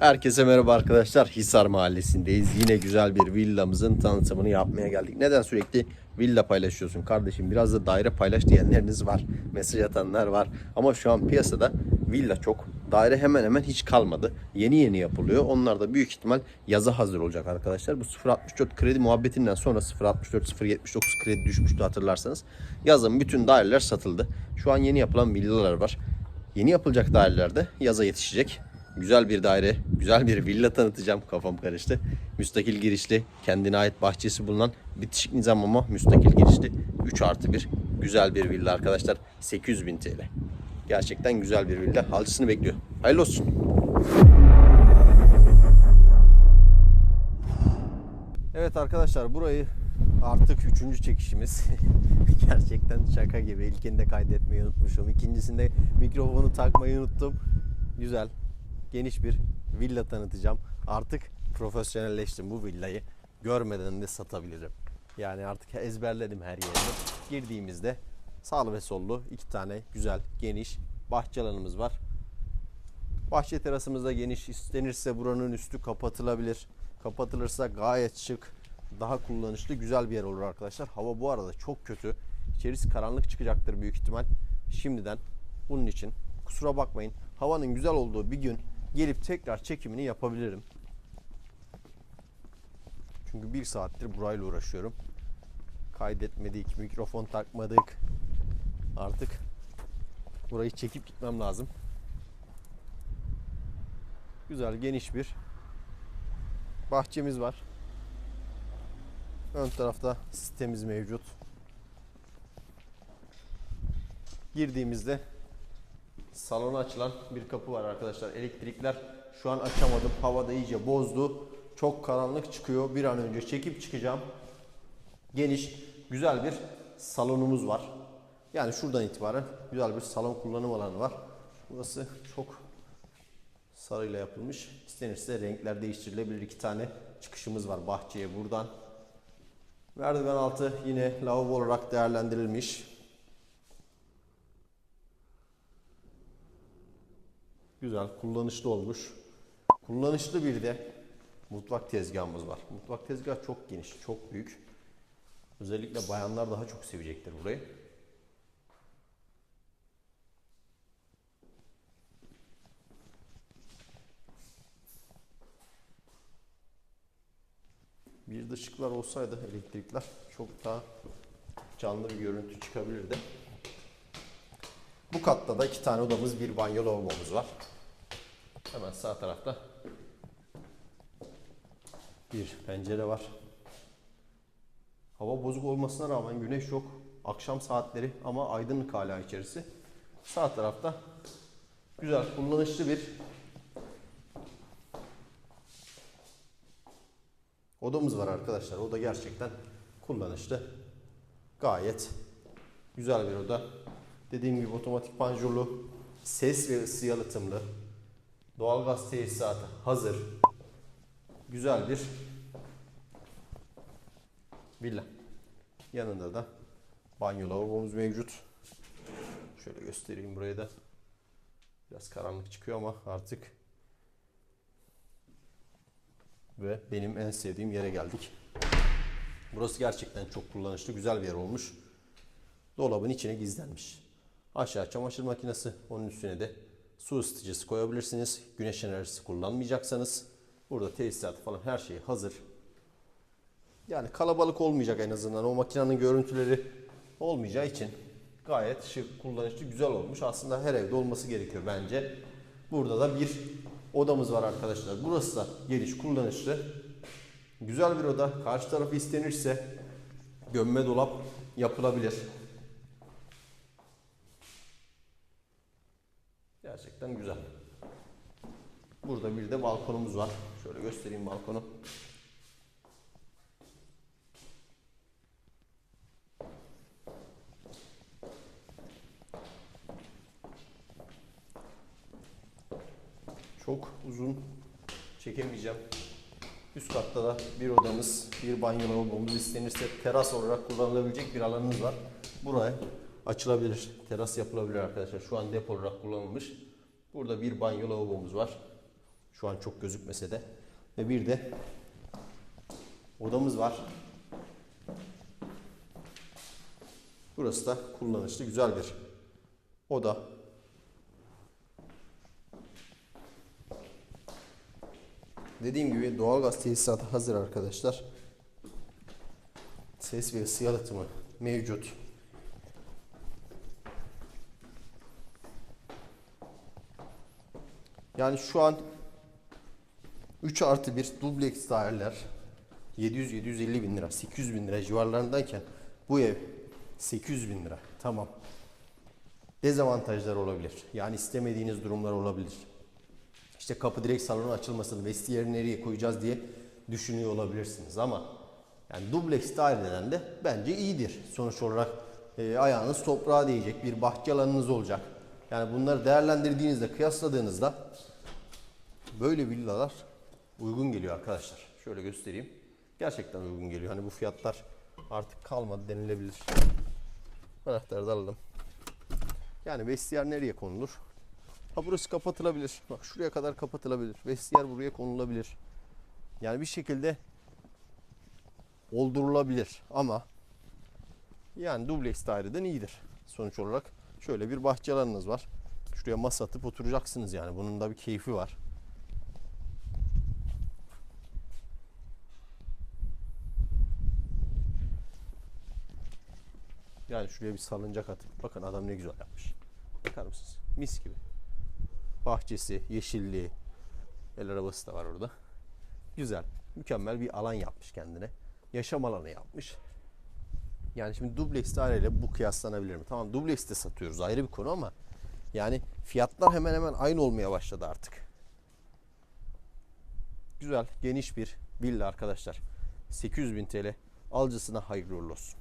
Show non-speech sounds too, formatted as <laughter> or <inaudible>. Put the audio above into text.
Herkese merhaba arkadaşlar. Hisar Mahallesi'ndeyiz. Yine güzel bir villamızın tanıtımını yapmaya geldik. Neden sürekli villa paylaşıyorsun kardeşim? Biraz da daire paylaş diyenleriniz var. Mesaj atanlar var. Ama şu an piyasada villa çok. Daire hemen hemen hiç kalmadı. Yeni yeni yapılıyor. Onlar da büyük ihtimal yaza hazır olacak arkadaşlar. Bu 064 kredi muhabbetinden sonra 064 079 kredi düşmüştü hatırlarsanız. Yazın bütün daireler satıldı. Şu an yeni yapılan villalar var. Yeni yapılacak dairelerde yaza yetişecek. Güzel bir daire, güzel bir villa tanıtacağım. Kafam karıştı. Müstakil girişli, kendine ait bahçesi bulunan bitişik nizam ama müstakil girişli 3 artı 1 güzel bir villa arkadaşlar. 800 bin TL. Gerçekten güzel bir villa. Alıcısını bekliyor. Hayırlı olsun. Evet arkadaşlar burayı artık üçüncü çekişimiz. <laughs> Gerçekten şaka gibi. İlkinde kaydetmeyi unutmuşum. İkincisinde mikrofonu takmayı unuttum. Güzel, geniş bir villa tanıtacağım. Artık profesyonelleştim bu villayı. Görmeden de satabilirim. Yani artık ezberledim her yerini. Girdiğimizde sağlı ve sollu iki tane güzel, geniş bahçe alanımız var. Bahçe terasımızda geniş istenirse buranın üstü kapatılabilir. Kapatılırsa gayet şık, daha kullanışlı, güzel bir yer olur arkadaşlar. Hava bu arada çok kötü. İçerisi karanlık çıkacaktır büyük ihtimal. Şimdiden bunun için kusura bakmayın. Havanın güzel olduğu bir gün gelip tekrar çekimini yapabilirim. Çünkü bir saattir burayla uğraşıyorum. Kaydetmedik, mikrofon takmadık. Artık burayı çekip gitmem lazım. Güzel geniş bir bahçemiz var. Ön tarafta sitemiz mevcut. Girdiğimizde salona açılan bir kapı var arkadaşlar. Elektrikler şu an açamadım. Havada iyice bozdu. Çok karanlık çıkıyor. Bir an önce çekip çıkacağım. Geniş, güzel bir salonumuz var. Yani şuradan itibaren güzel bir salon kullanım alanı var. Burası çok sarıyla yapılmış. İstenirse renkler değiştirilebilir. İki tane çıkışımız var bahçeye buradan. Merdiven altı yine lavabo olarak değerlendirilmiş. Güzel, kullanışlı olmuş. Kullanışlı bir de mutfak tezgahımız var. Mutfak tezgahı çok geniş, çok büyük. Özellikle bayanlar daha çok sevecektir burayı. Bir de ışıklar olsaydı elektrikler çok daha canlı bir görüntü çıkabilirdi. Katta da iki tane odamız, bir banyo lavabomuz var. Hemen sağ tarafta bir pencere var. Hava bozuk olmasına rağmen güneş yok. Akşam saatleri ama aydınlık hala içerisi. Sağ tarafta güzel, kullanışlı bir odamız var arkadaşlar. O da gerçekten kullanışlı. Gayet güzel bir oda. Dediğim gibi otomatik panjurlu, ses ve ısı yalıtımlı, doğalgaz tesisatı hazır. Güzel bir villa. Yanında da banyo lavabomuz mevcut. Şöyle göstereyim burayı da. Biraz karanlık çıkıyor ama artık ve benim en sevdiğim yere geldik. Burası gerçekten çok kullanışlı, güzel bir yer olmuş. Dolabın içine gizlenmiş. Aşağı çamaşır makinesi, onun üstüne de su ısıtıcısı koyabilirsiniz. Güneş enerjisi kullanmayacaksanız. Burada tesisat falan her şey hazır. Yani kalabalık olmayacak en azından. O makinenin görüntüleri olmayacağı için gayet şık, kullanışlı, güzel olmuş. Aslında her evde olması gerekiyor bence. Burada da bir odamız var arkadaşlar. Burası da geniş, kullanışlı. Güzel bir oda. Karşı tarafı istenirse gömme dolap yapılabilir. Gerçekten güzel. Burada bir de balkonumuz var. Şöyle göstereyim balkonu. Çok uzun çekemeyeceğim. Üst katta da bir odamız, bir banyo lavabomuz istenirse teras olarak kullanılabilecek bir alanımız var. Buraya açılabilir, teras yapılabilir arkadaşlar. Şu an depo olarak kullanılmış. Burada bir banyo lavabomuz var. Şu an çok gözükmese de. Ve bir de odamız var. Burası da kullanışlı güzel bir oda. Dediğim gibi doğalgaz tesisatı hazır arkadaşlar. Ses ve ısı yalıtımı mevcut. Yani şu an 3 artı 1 dubleks daireler 700-750 bin lira, 800 bin lira civarlarındayken bu ev 800 bin lira. Tamam. Dezavantajlar olabilir. Yani istemediğiniz durumlar olabilir. İşte kapı direkt salonun açılmasını, vestiyeri nereye koyacağız diye düşünüyor olabilirsiniz ama yani dubleks daireden de bence iyidir. Sonuç olarak e, ayağınız toprağa değecek bir bahçe alanınız olacak. Yani bunları değerlendirdiğinizde, kıyasladığınızda böyle villalar uygun geliyor arkadaşlar. Şöyle göstereyim. Gerçekten uygun geliyor. Hani bu fiyatlar artık kalmadı denilebilir. Anahtarı da alalım. Yani vestiyer nereye konulur? Ha burası kapatılabilir. Bak şuraya kadar kapatılabilir. Vestiyer buraya konulabilir. Yani bir şekilde oldurulabilir ama yani dubleks daireden iyidir. Sonuç olarak şöyle bir bahçe alanınız var. Şuraya masa atıp oturacaksınız yani. Bunun da bir keyfi var. Yani şuraya bir salıncak atıp bakın adam ne güzel yapmış. Bakar mısınız? Mis gibi. Bahçesi, yeşilliği. El arabası da var orada. Güzel. Mükemmel bir alan yapmış kendine. Yaşam alanı yapmış. Yani şimdi dubleks daireyle bu kıyaslanabilir mi? Tamam dubleks de satıyoruz ayrı bir konu ama yani fiyatlar hemen hemen aynı olmaya başladı artık. Güzel, geniş bir villa arkadaşlar. 800 bin TL alıcısına hayırlı olsun.